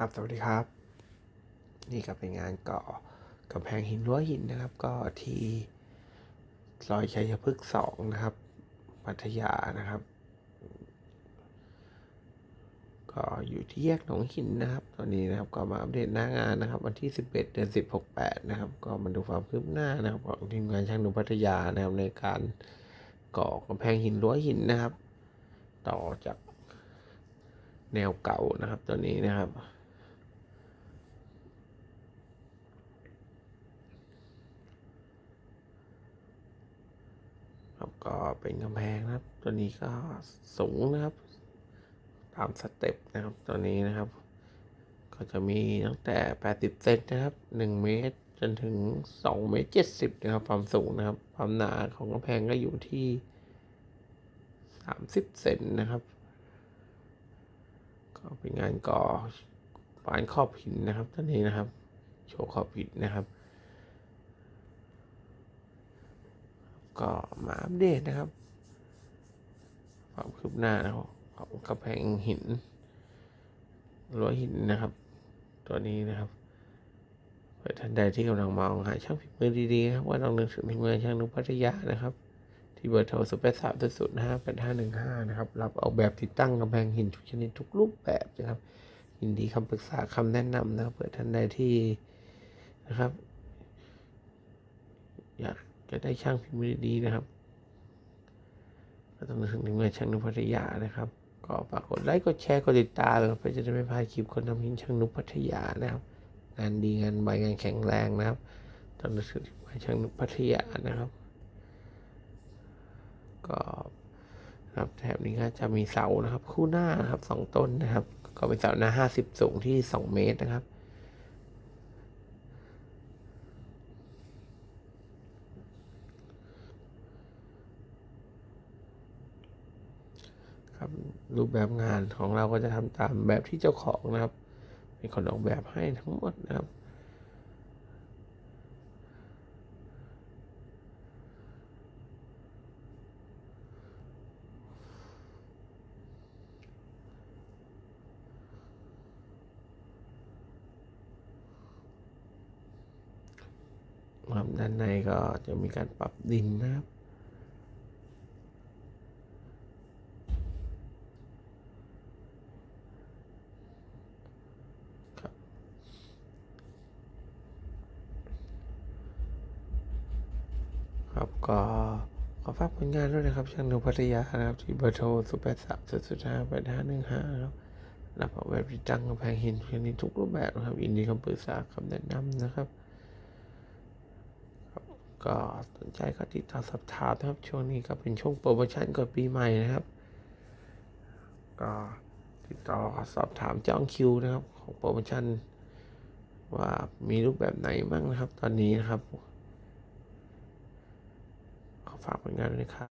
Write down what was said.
ครับสวัสดีครับ นี่ก็เป็นงานก่อกำแพงหินรั้วหินนะครับ ก็ที่ซอยชัยพฤกษ์สองนะครับ พัทยานะครับ ก็อยู่ที่แยกหนองหินนะครับ ตอนนี้นะครับก็มาอัปเดตหน้างานนะครับ วันที่ 11 เดือน10 68 นะครับ ก็มาดูความคืบหน้านะครับของทีมงานช่างหนุ่มพัทยานะครับในการก่อกำแพงหินรั้วหินนะครับ ต่อจากแนวเก่านะครับตอนนี้นะครับ ครับก็เป็นกำแพงนะครับ ตัวนี้ก็สูงนะครับ ตามสเต็ปนะครับ ตัวนี้นะครับ ก็จะมีตั้งแต่ 80 เซนนะครับ 1 เมตร จนถึง 2 เมตร 70 นะครับ ความสูงนะครับ ความหนาของกำแพงก็อยู่ที่ 30 เซนนะครับ ก็เป็นงานก่อปานขอบหินนะครับตัวนี้นะครับ โชว์ขอบหินนะครับ ก็มาอัปเดตนะครับความคืบหน้านะครับของกำแพงหินรั้วหินนะครับ ตัวนี้นะครับเพื่อท่านใดที่กำลังมองหาช่างฝีมือดีๆครับว่าต้องนึกถึงทีมงานช่างนุพัทยานะครับ ที่เบอร์โทรศูนย์แปดสามศูนย์ห้าแปดห้าหนึ่งห้านะครับรับออกแบบติดตั้งกำแพงหินทุกชนิดทุกรูปแบบนะครับ ยินดีคำปรึกษาคำแนะนำนะครับเผื่อท่านใดที่นะครับอยาก จะได้ช่างฝีมือดีๆนะครับก็ต้องนึกถึงงานช่างนุพัทยานะครับ ก็ฝากกดไลค์กดแชร์กดติดตามนะครับเพื่อจะได้ไม่พลาดคลิปคนทำหินช่างนุพัทยานะครับ งานดีงานใบงานแข็งแรงนะครับต้องนึกถึงงานช่างนุพัทยานะครับ ก็ครับแถบนี้ก็จะมีเสานะครับ คู่หน้านะครับสองต้นนะครับ ก็เป็นเสาหน้าห้าสิบสูงที่สองเมตรนะครับ ค รูปแบบงานของเราก็จะทำตามแบบที่เจ้าของนะครับ เป็นคนออกแบบให้ทั้งหมดนะครับครับด้านในก็จะมีการปรับดินนะครับ ก็ขอฝากผลงานด้วยนะครับช่างนูพัทยานะครับที่เบอร์โทร0 8 3 0 0 5 8 5 1 5ครับรับออกแบบติดตั้งกำแพงหินชนิดทุกรูปแบบนะครับยินดีคำปรึกษาคำแนะนำนะครับก็สนใจก็ติดต่อสอบถามนะครับ ช่วงนี้ก็เป็นช่วงโปรโมชั่นก่อนปีใหม่นะครับ ก็ติดต่อสอบถามจองคิวนะครับ ของโปรโมชั่น ว่ามีรูปแบบไหนบ้างนะครับ ตอนนี้นะครับ ฝากผลงานด้วยนะครับ